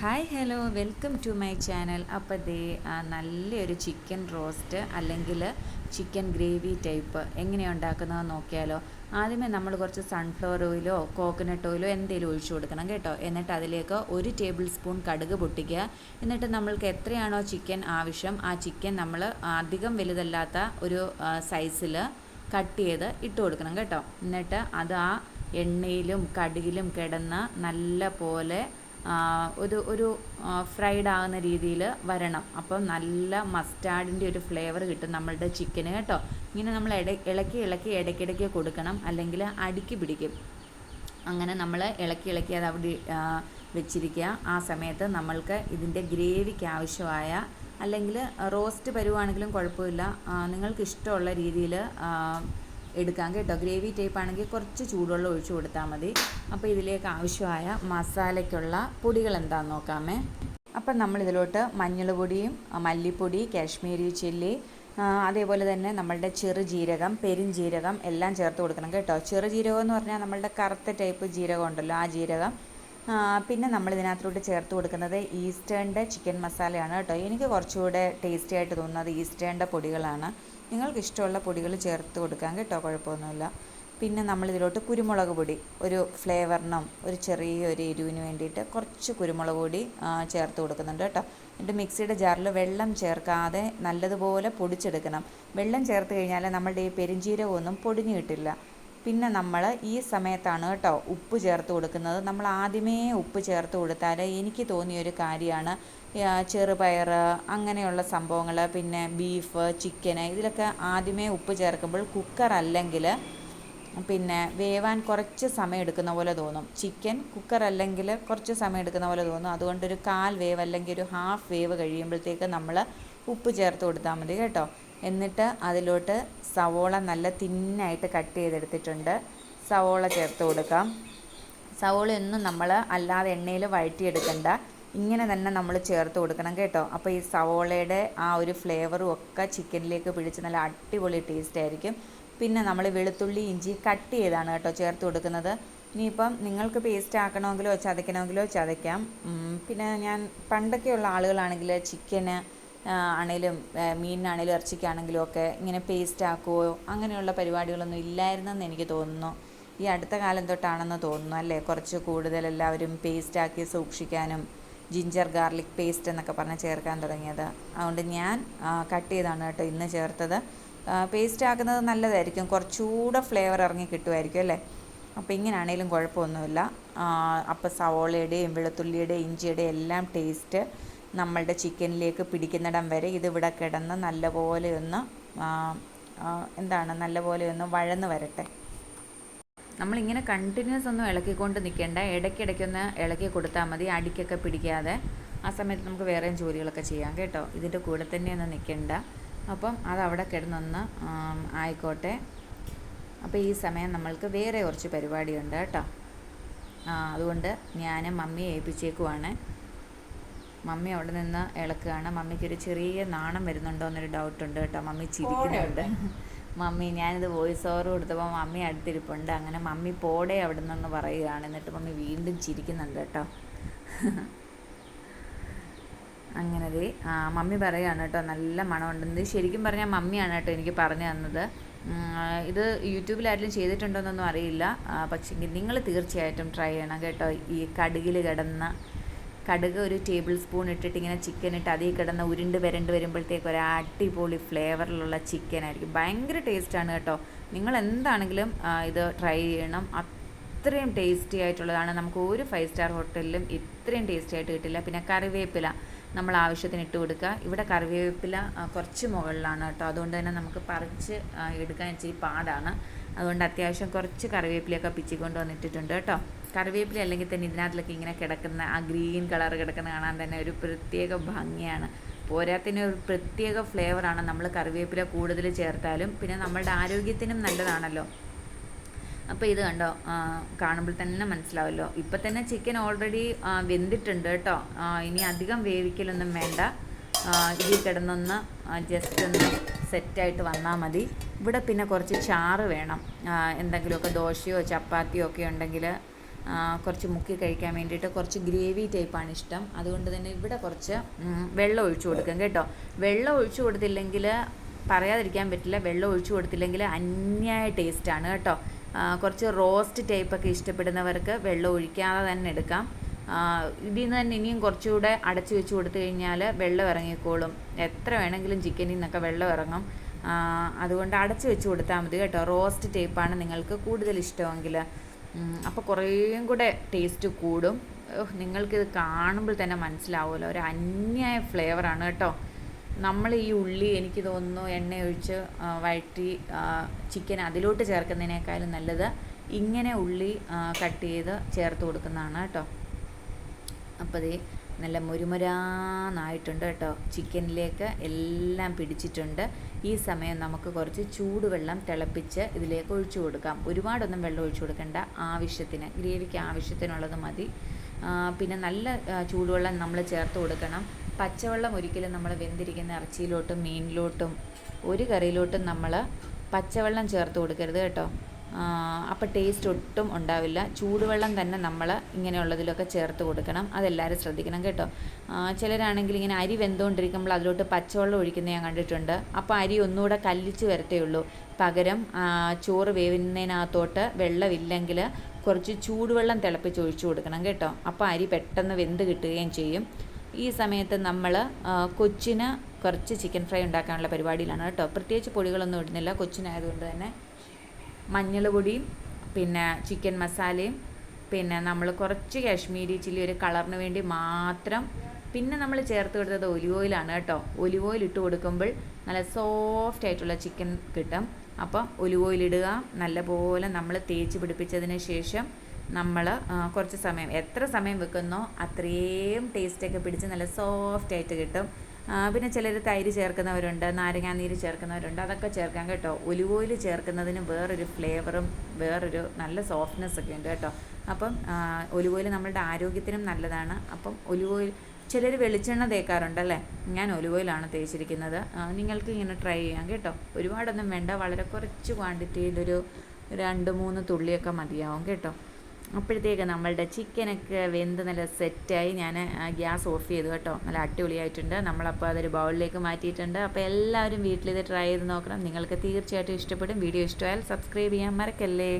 Hi hello welcome to my channel അപ്പോൾ ദേ നല്ലൊരു ചിക്കൻ റോസ്റ്റ് അല്ലെങ്കിൽ ചിക്കൻ ഗ്രേവി ടൈപ്പ് എങ്ങനെയാണ് ഉണ്ടാക്കുന്നതെന്ന് നോക്കിയാലോ? ആദ്യമേ നമ്മൾ കുറച്ച് സൺഫ്ലവർ ഓയിലോ കോക്കനട്ട് ഓയിലോ എന്തെങ്കിലും ഒഴിച്ചു കൊടുക്കണം കേട്ടോ. എന്നിട്ട് അതിലേക്ക് ഒരു ടേബിൾ സ്പൂൺ കടുക് പൊട്ടിക്കുക. എന്നിട്ട് നമ്മൾക്ക് എത്രയാണോ ചിക്കൻ ആവശ്യം ആ ചിക്കൻ നമ്മൾ അധികം വലുതല്ലാത്ത ഒരു സൈസിൽ കട്ട് ചെയ്ത് ഇട്ട് കൊടുക്കണം കേട്ടോ. എന്നിട്ട് അത് ആ എണ്ണയിലും കടുകിലും കിടന്ന് നല്ല പോലെ ഒരു ഒരു ഫ്രൈഡ് ആകുന്ന രീതിയിൽ വരണം. അപ്പം നല്ല മസ്റ്റാർഡിന്റെ ഒരു ഫ്ലേവർ കിട്ടും നമ്മളുടെ ചിക്കന് കേട്ടോ. ഇങ്ങനെ നമ്മൾ ഇളക്കി ഇളക്കി ഇടയ്ക്കിടയ്ക്ക് കൊടുക്കണം. അല്ലെങ്കിൽ അടുക്കി പിടിക്കും. അങ്ങനെ നമ്മൾ ഇളക്കി ഇളക്കി അത് അവിടെ വെച്ചിരിക്കുക. ആ സമയത്ത് നമ്മൾക്ക് ഇതിന്റെ ഗ്രേവിക്ക് ആവശ്യമായ അല്ലെങ്കിൽ റോസ്റ്റ് പരുവാണെങ്കിലും കുഴപ്പമില്ല. നിങ്ങൾക്ക് ഇഷ്ടമുള്ള രീതിയിൽ എടുക്കാം കേട്ടോ. ഗ്രേവി ടൈപ്പ് ആണെങ്കിൽ കുറച്ച് ചൂടുവെള്ളം ഒഴിച്ചു കൊടുത്താൽ മതി. അപ്പോൾ ഇതിലേക്ക് ആവശ്യമായ മസാലയ്ക്കുള്ള പൊടികൾ എന്താണെന്ന് നോക്കാമേ. അപ്പം നമ്മൾ ഇതിലോട്ട് മഞ്ഞൾ പൊടിയും മല്ലിപ്പൊടി കാശ്മീരി ചില്ലി അതേപോലെ തന്നെ നമ്മളുടെ ചെറുജീരകം പെരുംജീരകം എല്ലാം ചേർത്ത് കൊടുക്കണം കേട്ടോ. ചെറുജീരകം എന്ന് പറഞ്ഞാൽ നമ്മളുടെ കറുത്ത ടൈപ്പ് ജീരകം ഉണ്ടല്ലോ ആ ജീരകം. പിന്നെ നമ്മൾ ഇതിനകത്തോട്ട് ചേർത്ത് കൊടുക്കുന്നത് ഈസ്റ്റേണിന്റെ ചിക്കൻ മസാലയാണ് കേട്ടോ. എനിക്ക് കുറച്ചുകൂടെ ടേസ്റ്റി ആയിട്ട് തോന്നുന്നത് ഈസ്റ്റേണിന്റെ പൊടികളാണ്. നിങ്ങൾക്ക് ഇഷ്ടമുള്ള പൊടികൾ ചേർത്ത് കൊടുക്കാം കേട്ടോ കുഴപ്പമൊന്നുമില്ല. പിന്നെ നമ്മൾ ഇതിലോട്ട് കുരുമുളക് പൊടി ഒരു ഫ്ലേവറിനും ഒരു ചെറിയൊരു എരിവിന് വേണ്ടിയിട്ട് കുറച്ച് കുരുമുളക് പൊടി ചേർത്ത് കൊടുക്കുന്നുണ്ട് കേട്ടോ. എന്നിട്ട് മിക്സിയുടെ ജാറിൽ വെള്ളം ചേർക്കാതെ നല്ലതുപോലെ പൊടിച്ചെടുക്കണം. വെള്ളം ചേർത്ത് കഴിഞ്ഞാൽ നമ്മളുടെ ഈ പെരിഞ്ചീരകമൊന്നും പൊടിഞ്ഞു കിട്ടില്ല. പിന്നെ നമ്മൾ ഈ സമയത്താണ് കേട്ടോ ഉപ്പ് ചേർത്ത് കൊടുക്കുന്നത്. നമ്മൾ ആദ്യമേ ഉപ്പ് ചേർത്ത് കൊടുത്താൽ എനിക്ക് തോന്നിയൊരു കാര്യമാണ് ചെറുപയർ അങ്ങനെയുള്ള സംഭവങ്ങൾ പിന്നെ ബീഫ് ചിക്കന് ഇതിലൊക്കെ ആദ്യമേ ഉപ്പ് ചേർക്കുമ്പോൾ കുക്കർ അല്ലെങ്കിൽ പിന്നെ വേവാൻ കുറച്ച് സമയം എടുക്കുന്ന പോലെ തോന്നും. ചിക്കൻ കുക്കർ അല്ലെങ്കിൽ കുറച്ച് സമയം എടുക്കുന്ന പോലെ തോന്നും. അതുകൊണ്ടൊരു കാൽ വേവ് അല്ലെങ്കിൽ ഒരു ഹാഫ് വേവ് കഴിയുമ്പോഴത്തേക്ക് നമ്മൾ ഉപ്പ് ചേർത്ത് കൊടുത്താൽ മതി കേട്ടോ. എന്നിട്ട് അതിലോട്ട് സവോള നല്ല തിന്നായിട്ട് കട്ട് ചെയ്തെടുത്തിട്ടുണ്ട്. സവോള ചേർത്ത് കൊടുക്കാം. സവോളയൊന്നും നമ്മൾ അല്ലാതെ എണ്ണയിൽ വഴറ്റിയെടുക്കണ്ട. ഇങ്ങനെ തന്നെ നമ്മൾ ചേർത്ത് കൊടുക്കണം കേട്ടോ. അപ്പോൾ ഈ സവോളയുടെ ആ ഒരു ഫ്ലേവറും ഒക്കെ ചിക്കനിലേക്ക് പിടിച്ച് നല്ല അടിപൊളി ടേസ്റ്റ് ആയിരിക്കും. പിന്നെ നമ്മൾ വെളുത്തുള്ളി ഇഞ്ചി കട്ട് ചെയ്താണ് കേട്ടോ ചേർത്ത് കൊടുക്കുന്നത്. ഇനിയിപ്പം നിങ്ങൾക്ക് പേസ്റ്റ് ആക്കണമെങ്കിലോ ചതയ്ക്കണമെങ്കിലോ ചതയ്ക്കാം. പിന്നെ ഞാൻ പണ്ടൊക്കെയുള്ള ആളുകളാണെങ്കിൽ ചിക്കന് ആണേലും മീനിനാണേലും ഇറച്ചിക്കാണെങ്കിലും ഒക്കെ ഇങ്ങനെ പേസ്റ്റ് ആക്കുകയോ അങ്ങനെയുള്ള പരിപാടികളൊന്നും ഇല്ലായിരുന്നെന്ന് എനിക്ക് തോന്നുന്നു. ഈ അടുത്ത കാലം തൊട്ടാണെന്ന് തോന്നുന്നു അല്ലേ? കുറച്ച് കൂടുതൽ എല്ലാവരും പേസ്റ്റ് ആക്കി സൂക്ഷിക്കാനും ജിഞ്ചർ ഗാർലിക് പേസ്റ്റ് എന്നൊക്കെ പറഞ്ഞ് ചേർക്കാൻ തുടങ്ങിയത്. അതുകൊണ്ട് ഞാൻ കട്ട് ചെയ്താണ് കേട്ടോ ഇന്ന് ചേർത്തത്. പേസ്റ്റ് ആക്കുന്നത് നല്ലതായിരിക്കും. കുറച്ചുകൂടെ ഫ്ലേവർ ഇറങ്ങി കിട്ടുമായിരിക്കും അല്ലേ? അപ്പോൾ ഇങ്ങനെയാണേലും കുഴപ്പമൊന്നുമില്ല. അപ്പോൾ സവോളയുടെയും വെളുത്തുള്ളിയുടെയും ഇഞ്ചിയുടെയും എല്ലാം ടേസ്റ്റ് നമ്മളുടെ ചിക്കനിലേക്ക് പിടിക്കുന്നിടം വരെ ഇതിവിടെ കിടന്ന് നല്ലപോലെ ഒന്ന് എന്താണ് നല്ലപോലെ ഒന്ന് വഴന്ന് വരട്ടെ. നമ്മളിങ്ങനെ കണ്ടിന്യൂസ് ഒന്നും ഇളക്കിക്കൊണ്ട് നിൽക്കേണ്ട ഇടയ്ക്കിടയ്ക്കൊന്ന് ഇളക്കി കൊടുത്താൽ മതി അടിക്കൊക്കെ പിടിക്കാതെ. ആ സമയത്ത് നമുക്ക് വേറെയും ജോലികളൊക്കെ ചെയ്യാം കേട്ടോ. ഇതിന്റെ കൂടെ തന്നെ ഒന്ന് നിൽക്കേണ്ട. അപ്പം അതവിടെ കിടന്നൊന്ന് ആം, ആയിക്കോട്ടെ. അപ്പോൾ ഈ സമയം നമ്മൾക്ക് വേറെ കുറച്ച് പരിപാടിയുണ്ട് കേട്ടോ. അതുകൊണ്ട് ഞാൻ മമ്മിയെ ഏൽപ്പിച്ചേക്കുവാണ്. മമ്മി അവിടെ നിന്ന് ഇളക്കുകയാണ്. മമ്മിക്ക് ഒരു ചെറിയ നാണം വരുന്നുണ്ടോ എന്നൊരു ഡൗട്ട് ഉണ്ട് കേട്ടോ. മമ്മി ചിരിക്കുന്നുണ്ട്. മമ്മി ഞാനിത് വോയിസ് ഓവർ കൊടുത്തപ്പോൾ മമ്മി അടുത്തിരിപ്പുണ്ട്. അങ്ങനെ മമ്മി പോടെ അവിടെ നിന്ന് പറയുകയാണ്. എന്നിട്ട് മമ്മി വീണ്ടും ചിരിക്കുന്നുണ്ട് കേട്ടോ. അങ്ങനെ ആ, മമ്മി പറയുകയാണ് കേട്ടോ നല്ല മണമുണ്ടെന്ന് ശരിക്കും പറഞ്ഞാൽ മമ്മിയാണ് കേട്ടോ എനിക്ക് പറഞ്ഞു തന്നത്. ഇത് യൂട്യൂബിൽ ആരെങ്കിലും ചെയ്തിട്ടുണ്ടോയെന്നൊന്നും അറിയില്ല പക്ഷേ നിങ്ങൾ തീർച്ചയായിട്ടും ട്രൈ ചെയ്യണം കേട്ടോ. ഈ കടുകിൽ കിടന്ന കടുക് ഒരു ടേബിൾ സ്പൂൺ ഇട്ടിട്ട് ഇങ്ങനെ ചിക്കൻ ഇട്ട് അതിൽ കിടന്ന് ഉരുണ്ട് വരണ്ട് വരുമ്പോഴത്തേക്ക് ഒരു അടിപൊളി ഫ്ലേവറിലുള്ള ചിക്കൻ ആയിരിക്കും. ഭയങ്കര ടേസ്റ്റാണ് കേട്ടോ. നിങ്ങൾ എന്താണെങ്കിലും ഇത് ട്രൈ ചെയ്യണം. അത്രയും ടേസ്റ്റി ആയിട്ടുള്ളതാണ്. നമുക്ക് ഒരു ഫൈവ് സ്റ്റാർ ഹോട്ടലിലും ഇത്രയും ടേസ്റ്റി ആയിട്ട് കിട്ടില്ല. പിന്നെ കറിവേപ്പില നമ്മൾ ആവശ്യത്തിന് ഇട്ട് കൊടുക്കുക. ഇവിടെ കറിവേപ്പില കുറച്ച് മുകളിലാണ് കേട്ടോ. അതുകൊണ്ട് തന്നെ നമുക്ക് പറിച്ച് എടുക്കാൻ ഇച്ചിരി പാടാണ്. അതുകൊണ്ട് അത്യാവശ്യം കുറച്ച് കറിവേപ്പിലയൊക്കെ പിച്ചിക്കൊണ്ട് വന്നിട്ടിട്ടുണ്ട് കേട്ടോ. കറിവേപ്പില അല്ലെങ്കിൽ തന്നെ ഇതിനകത്തിലൊക്കെ ഇങ്ങനെ കിടക്കുന്ന ആ ഗ്രീൻ കളർ കിടക്കുന്ന കാണാൻ തന്നെ ഒരു പ്രത്യേക ഭംഗിയാണ്. പോരാത്തിന് ഒരു പ്രത്യേക ഫ്ലേവറാണ് നമ്മൾ കറിവേപ്പില കൂടുതൽ ചേർത്താലും പിന്നെ നമ്മളുടെ ആരോഗ്യത്തിനും നല്ലതാണല്ലോ. അപ്പോൾ ഇത് കണ്ടോ? കാണുമ്പോൾ തന്നെ മനസ്സിലാവല്ലോ. ഇപ്പം തന്നെ ചിക്കൻ ഓൾറെഡി വെന്തിട്ടുണ്ട് കേട്ടോ. ഇനി അധികം വേവിക്കലൊന്നും വേണ്ട. ഇതിൽ കിടന്നൊന്ന് ജസ്റ്റ് ഒന്ന് സെറ്റായിട്ട് വന്നാൽ മതി. ഇവിടെ പിന്നെ കുറച്ച് ചാറ് വേണം. എന്തെങ്കിലുമൊക്കെ ദോശയോ ചപ്പാത്തിയോ ഒക്കെ ഉണ്ടെങ്കിൽ കുറച്ച് മുക്കി കഴിക്കാൻ വേണ്ടിയിട്ട് കുറച്ച് ഗ്രേവി ടൈപ്പാണ് ഇഷ്ടം. അതുകൊണ്ട് തന്നെ ഇവിടെ കുറച്ച് വെള്ളം ഒഴിച്ചു കൊടുക്കും കേട്ടോ. വെള്ളം ഒഴിച്ചു കൊടുത്തില്ലെങ്കിൽ പറയാതിരിക്കാൻ പറ്റില്ല. വെള്ളം ഒഴിച്ചു കൊടുത്തില്ലെങ്കിൽ അന്യായ ടേസ്റ്റാണ് കേട്ടോ. കുറച്ച് റോസ്റ്റ് ടൈപ്പൊക്കെ ഇഷ്ടപ്പെടുന്നവർക്ക് വെള്ളം ഒഴിക്കാതെ തന്നെ എടുക്കാം. ഇതിൽ നിന്ന് തന്നെ ഇനിയും കുറച്ചുകൂടെ അടച്ചു വെച്ച് കൊടുത്തു കഴിഞ്ഞാൽ വെള്ളം ഇറങ്ങിക്കോളും. എത്ര വേണമെങ്കിലും ചിക്കനിൽ നിന്നൊക്കെ വെള്ളം ഇറങ്ങും. അതുകൊണ്ട് അടച്ചു വെച്ച് കൊടുത്താൽ മതി കേട്ടോ. റോസ്റ്റ് ടൈപ്പാണ് നിങ്ങൾക്ക് കൂടുതൽ ഇഷ്ടമെങ്കിൽ. അപ്പോൾ കുറേയും കൂടെ ടേസ്റ്റ് കൂടും. നിങ്ങൾക്കിത് കാണുമ്പോൾ തന്നെ മനസ്സിലാവുമല്ലോ. ഒരു അന്യായ ഫ്ലേവറാണ് കേട്ടോ. നമ്മൾ ഈ ഉള്ളി എനിക്ക് തോന്നുന്നു എണ്ണ ഒഴിച്ച് വഴറ്റി ചിക്കൻ അതിലോട്ട് ചേർക്കുന്നതിനേക്കാളും നല്ലത് ഇങ്ങനെ ഉള്ളി കട്ട് ചെയ്ത് ചേർത്ത് കൊടുക്കുന്നതാണ് കേട്ടോ. അപ്പോൾ ദേ നല്ല മുരുമുരാന്നായിട്ടുണ്ട് കേട്ടോ. ചിക്കനിലേക്ക് എല്ലാം പിടിച്ചിട്ടുണ്ട്. ഈ സമയം നമുക്ക് കുറച്ച് ചൂടുവെള്ളം തിളപ്പിച്ച് ഇതിലേക്ക് ഒഴിച്ചു കൊടുക്കാം. ഒരുപാടൊന്നും വെള്ളം ഒഴിച്ചു കൊടുക്കേണ്ട. ആവശ്യത്തിന് ഗ്രേവിക്ക് ആവശ്യത്തിനുള്ളത് മതി. പിന്നെ നല്ല ചൂടുവെള്ളം നമ്മൾ ചേർത്ത് കൊടുക്കണം. പച്ചവെള്ളം ഒരിക്കലും നമ്മൾ വെന്തിരിക്കുന്ന ഇറച്ചിയിലോട്ടും മീനിലോട്ടും ഒരു കറിയിലോട്ടും നമ്മൾ പച്ചവെള്ളം ചേർത്ത് കൊടുക്കരുത് കേട്ടോ. അപ്പോൾ ടേസ്റ്റ് ഒട്ടും ഉണ്ടാവില്ല. ചൂടുവെള്ളം തന്നെ നമ്മൾ ഇങ്ങനെയുള്ളതിലൊക്കെ ചേർത്ത് കൊടുക്കണം. അതെല്ലാവരും ശ്രദ്ധിക്കണം കേട്ടോ. ചിലരാണെങ്കിൽ ഇങ്ങനെ അരി വെന്തുകൊണ്ടിരിക്കുമ്പോൾ അതിലോട്ട് പച്ചവെള്ളം ഒഴിക്കുന്നത് ഞാൻ കണ്ടിട്ടുണ്ട്. അപ്പോൾ അരി ഒന്നുകൂടെ കല്ലിച്ച് വരത്തേ ഉള്ളൂ. പകരം ചോറ് വേവുന്നതിനകത്തോട്ട് വെള്ളമില്ലെങ്കിൽ കുറച്ച് ചൂടുവെള്ളം തിളപ്പിച്ച് ഒഴിച്ചു കൊടുക്കണം കേട്ടോ. അപ്പോൾ അരി പെട്ടെന്ന് വെന്ത് കിട്ടുകയും ചെയ്യും. ഈ സമയത്ത് നമ്മൾ കൊച്ചിന് കുറച്ച് ചിക്കൻ ഫ്രൈ ഉണ്ടാക്കാനുള്ള പരിപാടിയിലാണ് കേട്ടോ. പ്രത്യേകിച്ച് പൊടികളൊന്നും ഇടുന്നില്ല. കൊച്ചിനായതുകൊണ്ട് തന്നെ മഞ്ഞൾ പൊടിയും പിന്നെ ചിക്കൻ മസാലയും പിന്നെ നമ്മൾ കുറച്ച് കാശ്മീരി ചില്ലി ഒരു കളറിന് വേണ്ടി മാത്രം പിന്നെ നമ്മൾ ചേർത്ത് കൊടുത്തത് ഒലിവ് ഓയിലാണ് കേട്ടോ. ഒലിവ് ഓയിൽ ഇട്ട് കൊടുക്കുമ്പോൾ നല്ല സോഫ്റ്റ് ആയിട്ടുള്ള ചിക്കൻ കിട്ടും. അപ്പം ഒലിവ് ഓയിൽ ഇടുക നല്ലപോലെ നമ്മൾ തേച്ച് പിടിപ്പിച്ചതിന് ശേഷം നമ്മൾ കുറച്ച് സമയം എത്ര സമയം വെക്കുന്നോ അത്രയും ടേസ്റ്റൊക്കെ പിടിച്ച് നല്ല സോഫ്റ്റ് ആയിട്ട് കിട്ടും. പിന്നെ ചിലർ തൈര് ചേർക്കുന്നവരുണ്ട് നാരങ്ങാനീര് ചേർക്കുന്നവരുണ്ട് അതൊക്കെ ചേർക്കാം കേട്ടോ. ഒലിവ് ഓയിൽ ചേർക്കുന്നതിന് വേറൊരു ഫ്ലേവറും വേറൊരു നല്ല സോഫ്റ്റ്നെസ് ഒക്കെ ഉണ്ട് കേട്ടോ. അപ്പം ഒലിവ് ഓയിൽ നമ്മളുടെ ആരോഗ്യത്തിനും നല്ലതാണ്. അപ്പം ഒലിവ് ഓയിൽ ചിലർ വെളിച്ചെണ്ണ തേക്കാറുണ്ട് അല്ലേ? ഞാൻ ഒലിവ് ഓയിലാണ് തേച്ചിരിക്കുന്നത് നിങ്ങൾക്ക് ഇങ്ങനെ ട്രൈ ചെയ്യാം കേട്ടോ. ഒരുപാടൊന്നും വേണ്ട വളരെ കുറച്ച് ക്വാണ്ടിറ്റിയിലൊരു രണ്ട് മൂന്ന് തുള്ളിയൊക്കെ മതിയാവും കേട്ടോ. അപ്പോഴത്തേക്ക് നമ്മളുടെ ചിക്കനൊക്കെ വെന്ത് നല്ല സെറ്റായി ഞാൻ ഗ്യാസ് ഓഫ് ചെയ്തു കേട്ടോ. നല്ല അടിപൊളിയായിട്ടുണ്ട്. നമ്മളപ്പോൾ അതൊരു ബൗളിലേക്ക് മാറ്റിയിട്ടുണ്ട്. അപ്പോൾ എല്ലാവരും വീട്ടിലിത് ട്രൈ ചെയ്ത് നോക്കണം. നിങ്ങൾക്ക് തീർച്ചയായിട്ടും ഇഷ്ടപ്പെടും. വീഡിയോ ഇഷ്ടമായാൽ സബ്സ്ക്രൈബ് ചെയ്യാൻ മറക്കല്ലേ?